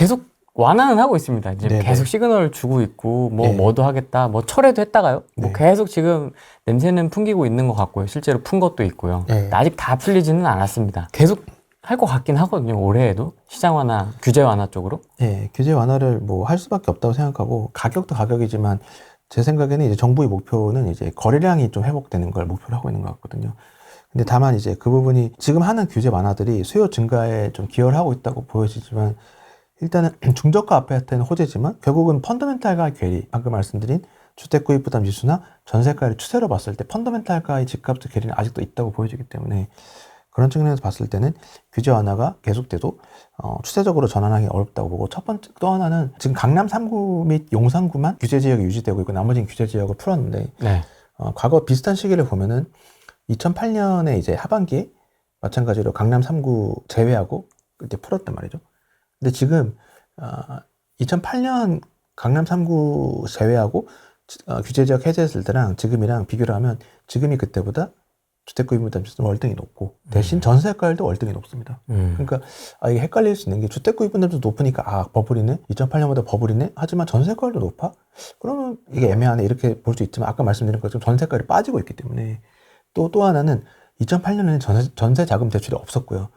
계속 완화는 하고 있습니다. 이제 네네. 계속 시그널을 주고 있고 뭐 네. 뭐도 하겠다, 뭐 철회도 했다가요. 뭐 네. 계속 지금 냄새는 풍기고 있는 것 같고요. 실제로 푼 것도 있고요. 네. 아직 다 풀리지는 않았습니다. 계속 할 것 같긴 하거든요. 올해에도 시장 완화, 규제 완화 쪽으로. 예, 규제 완화를 뭐 할 수밖에 없다고 생각하고 가격도 가격이지만 제 생각에는 이제 정부의 목표는 이제 거래량이 좀 회복되는 걸 목표로 하고 있는 것 같거든요. 근데 다만 이제 그 부분이 지금 하는 규제 완화들이 수요 증가에 좀 기여를 하고 있다고 보여지지만 일단은 중저가 아파트는 호재지만 결국은 펀더멘탈과의 괴리, 방금 말씀드린 주택 구입 부담 지수나 전세가를 추세로 봤을 때 펀더멘탈과의 집값의 괴리는 아직도 있다고 보여지기 때문에 그런 측면에서 봤을 때는 규제 완화가 계속돼도 어, 추세적으로 전환하기 어렵다고 보고 첫 번째 또 하나는 지금 강남 3구 및 용산구만 규제 지역이 유지되고 있고 나머지는 규제 지역을 풀었는데 네. 어, 과거 비슷한 시기를 보면은 2008년에 이제 하반기에 마찬가지로 강남 3구 제외하고 이제 풀었단 말이죠. 근데 지금 어, 2008년 강남 3구 제외하고 어, 규제 지역 해제했을 때랑 지금이랑 비교를 하면 지금이 그때보다 주택 구입 부담 지수는 월등히 높고 대신 전세가율도 월등히 높습니다. 음. 그러니까 아, 이게 헷갈릴 수 있는 게 주택 구입 분들도 높으니까 아 버블이네? 2008년보다 버블이네? 하지만 전세가율도 높아? 그러면 이게 애매하네. 이렇게 볼 수 있지만 아까 말씀드린 것처럼 전세가율이 빠지고 있기 때문에 또또 하나는 2008년에는 전세, 전세 자금 대출이 없었고요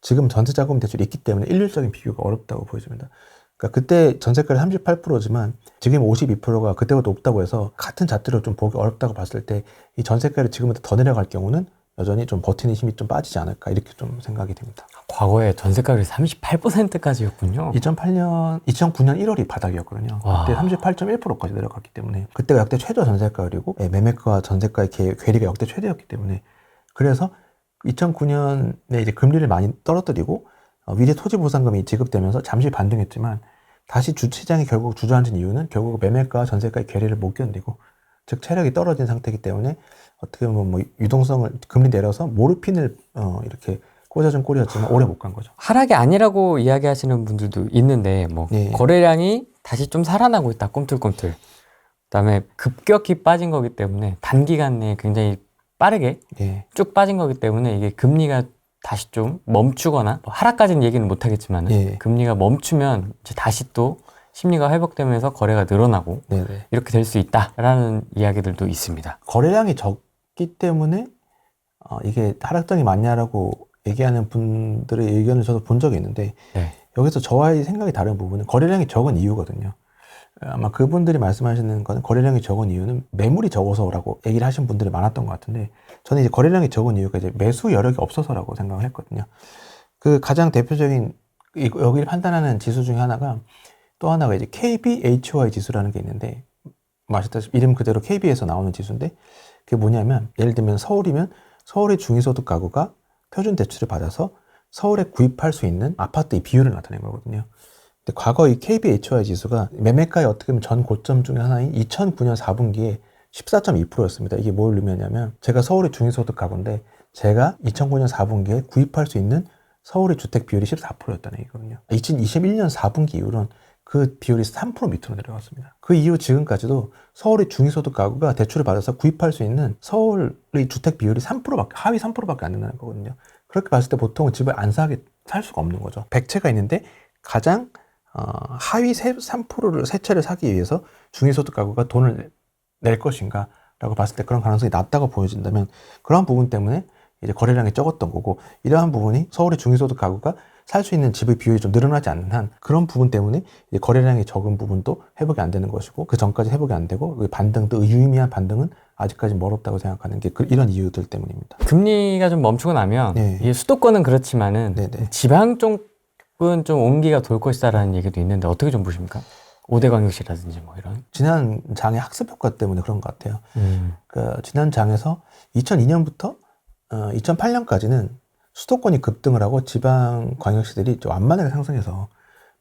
지금 전세 자금 대출이 있기 때문에 일률적인 비교가 어렵다고 보여집니다 그러니까 그때 전세가율 38%지만 지금 52%가 그때보다 높다고 해서 같은 잣대로 좀 보기 어렵다고 봤을 때 이 전세가율이 지금보다 더 내려갈 경우는 여전히 좀 버티는 힘이 좀 빠지지 않을까 이렇게 좀 생각이 됩니다. 과거에 전세가율이 38%까지였군요. 2008년, 2009년 1월이 바닥이었거든요. 와. 그때 38.1%까지 내려갔기 때문에 그때가 역대 최저 전세가율이고 예, 매매가 전세가의 개- 괴리가 역대 최대였기 때문에 그래서 2009년에 이제 금리를 많이 떨어뜨리고 어, 위례 토지 보상금이 지급되면서 잠시 반등했지만 다시 주시장이 결국 주저앉은 이유는 결국 매매가 전세가의 괴리를 못 견디고 즉 체력이 떨어진 상태이기 때문에 어떻게 보면 뭐 유동성을 금리 내려서 모르핀을 어, 이렇게 꽂아준 꼴이었지만 오래 못 간 거죠. 하락이 아니라고 이야기하시는 분들도 있는데 뭐 네. 거래량이 다시 좀 살아나고 있다 꿈틀꿈틀 그다음에 급격히 빠진 거기 때문에 단기간 내에 굉장히 빠르게 예. 쭉 빠진 거기 때문에 이게 금리가 다시 좀 멈추거나 뭐 하락까지는 얘기는 못 하겠지만 예. 금리가 멈추면 이제 다시 또 심리가 회복되면서 거래가 늘어나고 네네. 이렇게 될 수 있다라는 이야기들도 있습니다. 거래량이 적기 때문에 어, 이게 하락장이 맞냐라고 얘기하는 분들의 의견을 저도 본 적이 있는데 네. 여기서 저와의 생각이 다른 부분은 거래량이 적은 이유거든요. 아마 그분들이 말씀하시는 거는 거래량이 적은 이유는 매물이 적어서라고 얘기를 하신 분들이 많았던 것 같은데 저는 이제 거래량이 적은 이유가 이제 매수 여력이 없어서라고 생각을 했거든요. 그 가장 대표적인 이- 여기를 판단하는 지수 중에 하나가 또 하나가 이제 KBHY 지수라는 게 있는데 아시다시피 이름 그대로 KB에서 나오는 지수인데 그게 뭐냐면 예를 들면 서울이면 서울의 중위소득 가구가 표준 대출을 받아서 서울에 구입할 수 있는 아파트의 비율을 나타낸 거거든요. 과거 이 KBHY 지수가 매매가의 어떻게 보면 전 고점 중에 하나인 2009년 4분기에 14.2%였습니다. 이게 뭘 의미하냐면 제가 서울의 중위소득 가구인데 제가 2009년 4분기에 구입할 수 있는 서울의 주택 비율이 14%였다는 얘기거든요. 2021년 4분기 이후로는 그 비율이 3% 밑으로 내려갔습니다. 그 이후 지금까지도 서울의 중위소득 가구가 대출을 받아서 구입할 수 있는 서울의 주택 비율이 3%밖에 하위 3%밖에 안 된다는 거거든요. 그렇게 봤을 때 보통은 집을 안 사게 살 수가 없는 거죠. 100채가 있는데 가장 어, 하위 세- 3%를 세 채를 사기 위해서 중위소득 가구가 돈을 낼 것인가 라고 봤을 때 그런 가능성이 낮다고 보여진다면 그런 부분 때문에 이제 거래량이 적었던 거고 이러한 부분이 서울의 중위소득 가구가 살 수 있는 집의 비율이 좀 늘어나지 않는 한 그런 부분 때문에 이제 거래량이 적은 부분도 회복이 안 되는 것이고 그 전까지 회복이 안 되고 그 반등도 유의미한 반등은 아직까지 멀었다고 생각하는 게 그- 이런 이유들 때문입니다. 금리가 좀 멈추고 나면 네. 수도권은 그렇지만은 네네. 지방 쪽 은 좀 온기가 돌 것이다라는 얘기도 있는데 어떻게 좀 보십니까? 5대 광역시라든지 뭐 이런. 지난 장의 학습 효과 때문에 그런 것 같아요. 음. 그 지난 장에서 2002년부터 어, 2008년까지는 수도권이 급등을 하고 지방 광역시들이 좀 완만하게 상승해서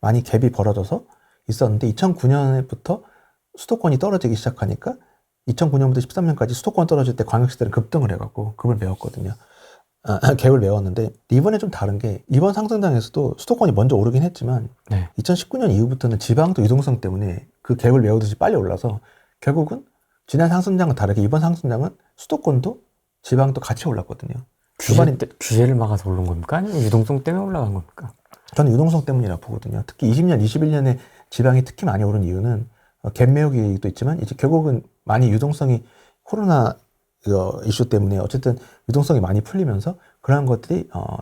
많이 갭이 벌어져서 있었는데 2009년부터 수도권이 떨어지기 시작하니까 2009년부터 13년까지 수도권 떨어질 때 광역시들은 급등을 해갖고 그걸 메웠거든요. 아, 갭을 메웠는데 이번에 좀 다른 게 이번 상승장에서도 수도권이 먼저 오르긴 했지만 네. 2019년 이후부터는 지방도 유동성 때문에 그 갭을 메우듯이 빨리 올라서 결국은 지난 상승장은 다르게 이번 상승장은 수도권도 지방도 같이 올랐거든요. 규제, 때- 규제를 막아서 오른 겁니까? 아니면 유동성 때문에 올라간 겁니까? 저는 유동성 때문이라고 보거든요. 특히 20년, 21년에 지방이 특히 많이 오른 이유는 어, 갭 메우기도 있지만 이제 결국은 많이 유동성이 코로나 어, 이슈 때문에 어쨌든 유동성이 많이 풀리면서 그러한 것들이 어,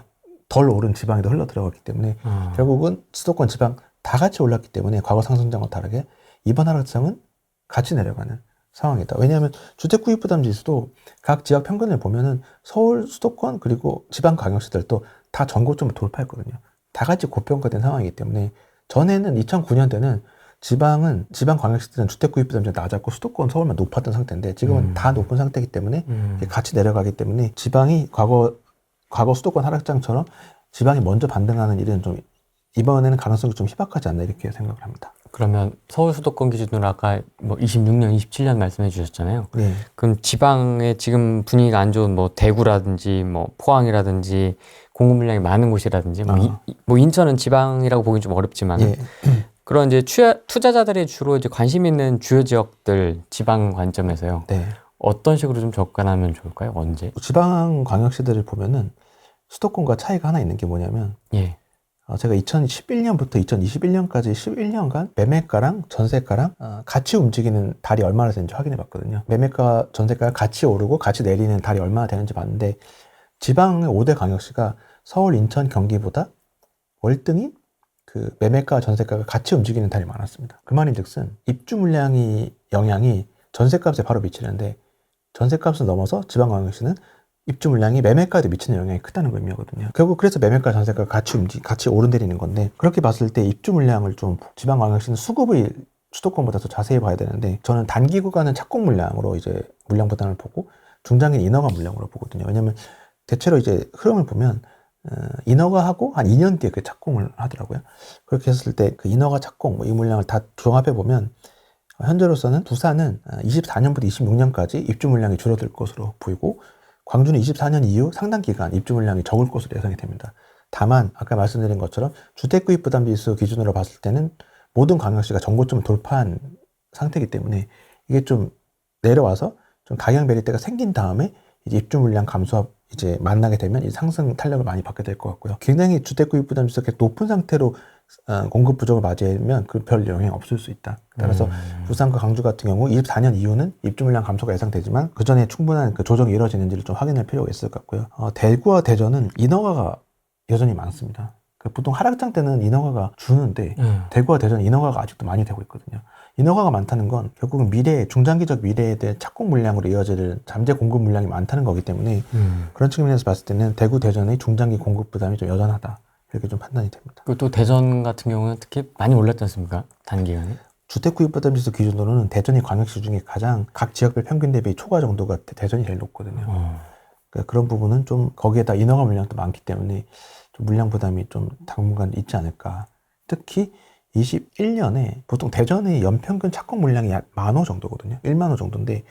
덜 오른 지방에 도 흘러 들어갔기 때문에 어. 결국은 수도권 지방 다 같이 올랐기 때문에 과거 상승장과 다르게 이번 하락장은 같이 내려가는 상황이다. 왜냐하면 주택 구입 부담 지수도 각 지역 평균을 보면은 서울 수도권 그리고 지방 광역시들도 다 전고점을 돌파했거든요. 다 같이 고평가된 상황이기 때문에 전에는 2009년 때는 지방은 지방 광역시들은 주택 구입 부담이 낮았고 수도권 서울만 높았던 상태인데 지금은 음. 다 높은 상태이기 때문에 음. 같이 내려가기 때문에 지방이 과거 과거 수도권 하락장처럼 지방이 먼저 반등하는 일은 좀 이번에는 가능성이 좀 희박하지 않나 이렇게 생각을 합니다. 그러면 서울 수도권 기준으로 아까 뭐 26년, 27년 말씀해 주셨잖아요. 네. 그럼 지방에 지금 분위기가 안 좋은 뭐 대구라든지 뭐 포항이라든지 공급 물량이 많은 곳이라든지 뭐, 아. 이- 뭐 인천은 지방이라고 보긴 좀 어렵지만 예. 그런 이제 투자, 투자자들이 주로 이제 관심 있는 주요 지역들 지방 관점에서요. 네. 어떤 식으로 좀 접근하면 좋을까요? 언제? 지방 광역시들을 보면은 수도권과 차이가 하나 있는 게 뭐냐면 예. 어, 제가 2011년부터 2021년까지 11년간 매매가랑 전세가랑 어, 같이 움직이는 달이 얼마나 되는지 확인해 봤거든요. 매매가, 전세가가 같이 오르고 같이 내리는 달이 얼마나 되는지 봤는데 지방의 5대 광역시가 서울, 인천, 경기보다 월등히 그 매매가, 전세가가 같이 움직이는 달이 많았습니다. 그 말인즉슨 입주 물량이 영향이 전세값에 바로 미치는데 전세값을 넘어서 지방 광역시는 입주 물량이 매매가에도 미치는 영향이 크다는 걸 의미하거든요. 결국 그래서 매매가 전세가가 같이 움직, 같이 오른내리는 건데 그렇게 봤을 때 입주 물량을 좀 지방 광역시는 수급을 수도권보다 더 자세히 봐야 되는데 저는 단기 구간은 착공 물량으로 이제 물량 부담을 보고 중장기 인허가 물량으로 보거든요. 왜냐면 대체로 이제 흐름을 보면 어, 인허가 하고 한 2년 뒤에 그 착공을 하더라고요. 그렇게 했을 때 그 인허가 착공 뭐이 물량을 다 종합해 보면 어, 현재로서는 부산은 24년부터 26년까지 입주 물량이 줄어들 것으로 보이고 광주는 24년 이후 상당 기간 입주 물량이 적을 것으로 예상이 됩니다. 다만 아까 말씀드린 것처럼 주택 구입 부담 지수 기준으로 봤을 때는 모든 광역시가 정고점을 돌파한 상태이기 때문에 이게 좀 내려와서 좀 가격 메리트가 생긴 다음에 이제 입주 물량 감소와 이제 만나게 되면 이 상승 탄력을 많이 받게 될 것 같고요. 굉장히 주택 구입 부담 지수가 이렇게 높은 상태로 어, 공급 부족을 맞이하면 그 별 영향 없을 수 있다. 따라서 음. 부산과 강주 같은 경우 24년 이후는 입주 물량 감소가 예상되지만 그 전에 충분한 그 조정이 이루어지는지를 좀 확인할 필요가 있을 것 같고요. 어, 대구와 대전은 인허가가 여전히 많습니다. 그 보통 하락장 때는 인허가가 주는데 음. 대구와 대전 인허가가 아직도 많이 되고 있거든요. 인허가가 많다는 건 결국은 미래 중장기적 미래에 대한 착공 물량으로 이어질 잠재 공급 물량이 많다는 거기 때문에 음. 그런 측면에서 봤을 때는 대구 대전의 중장기 공급 부담이 좀 여전하다 이렇게 좀 판단이 됩니다. 그리고 또 대전 같은 경우는 특히 많이 올랐지 않습니까? 단기간에. 주택 구입 부담 지수 기준으로는 대전이 광역시 중에 가장 각 지역별 평균 대비 초과 정도가 대- 대전이 제일 높거든요. 어. 그러니까 그런 부분은 좀 거기에다 인허가 물량도 많기 때문에 좀 물량 부담이 좀 당분간 있지 않을까. 특히 21년에 보통 대전의 연평균 착공 물량이 약만호 정도거든요. 1만 호 정도인데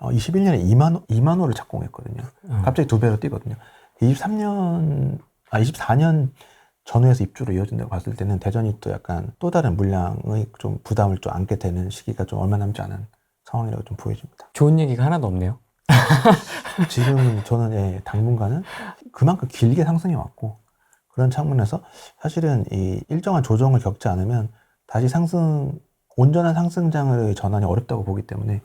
어, 21년에 2만 호, 2만 호를 착공했거든요. 음. 갑자기 두 배로 뛰거든요. 23년, 아 24년 전후에서 입주로 이어진다고 봤을 때는 대전이 또 약간 또 다른 물량의 좀 부담을 좀 안게 되는 시기가 좀 얼마 남지 않은 상황이라고 좀 보여집니다. 좋은 얘기가 하나도 없네요. 지금 저는 예, 당분간은 그만큼 길게 상승해 왔고 그런 측면에서 사실은 이 일정한 조정을 겪지 않으면 다시 상승 온전한 상승장의 전환이 어렵다고 보기 때문에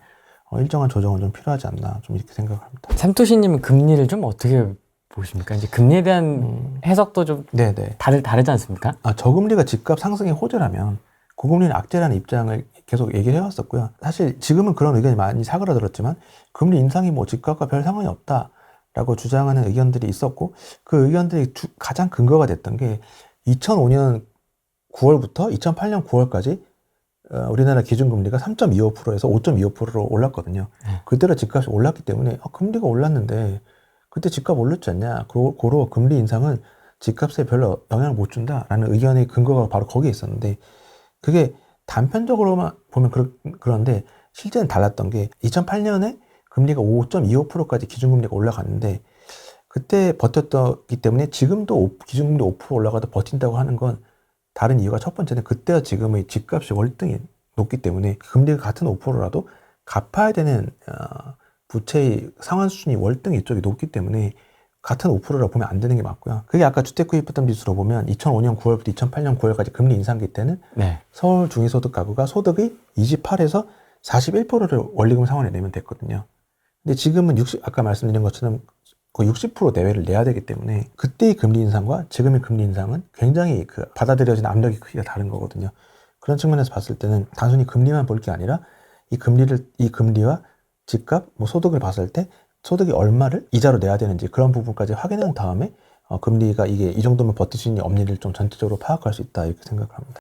어, 일정한 조정은 좀 필요하지 않나 좀 이렇게 생각을 합니다. 삼토시님은 금리를 좀 어떻게 보십니까? 이제 금리에 대한 음, 해석도 좀 네네. 다르, 다르지 않습니까? 아, 저금리가 집값 상승의 호재라면 고금리는 악재라는 입장을 계속 얘기를 해왔었고요. 사실 지금은 그런 의견이 많이 사그라들었지만 금리 인상이 뭐 집값과 별 상관이 없다 라고 주장하는 의견들이 있었고 그 의견들이 주- 가장 근거가 됐던 게 2005년 9월부터 2008년 9월까지 어, 우리나라 기준금리가 3.25%에서 5.25%로 올랐거든요. 네. 그대로 집값이 올랐기 때문에 아, 금리가 올랐는데 그때 집값 올렸지 않냐. 그, 고로 금리 인상은 집값에 별로 영향을 못 준다라는 의견의 근거가 바로 거기에 있었는데 그게 단편적으로만 보면 그렇, 그런데 실제는 달랐던 게 2008년에 금리가 5.25%까지 기준금리가 올라갔는데 그때 버텼기 때문에 지금도 오- 기준금리 5% 올라가도 버틴다고 하는 건 다른 이유가 첫 번째는 그때와 지금의 집값이 월등히 높기 때문에 금리가 같은 5%라도 갚아야 되는 어, 부채의 상환 수준이 월등히 이쪽이 높기 때문에 같은 5%라고 보면 안 되는 게 맞고요. 그게 아까 주택구입 부담 지수로 보면 2005년 9월부터 2008년 9월까지 금리 인상기 때는 네. 서울 중위소득 가구가 소득이 28에서 41%를 원리금 상환에 내면 됐거든요. 근데 지금은 60, 아까 말씀드린 것처럼 거의 60% 내외를 내야 되기 때문에 그때의 금리 인상과 지금의 금리 인상은 굉장히 그 받아들여진 압력의 크기가 다른 거거든요. 그런 측면에서 봤을 때는 단순히 금리만 볼 게 아니라 이 금리를 이 금리와 집값, 뭐 소득을 봤을 때 소득이 얼마를 이자로 내야 되는지 그런 부분까지 확인한 다음에 어, 금리가 이게 이 정도면 버틸 수 있는 없는지를 좀 전체적으로 파악할 수 있다 이렇게 생각을 합니다.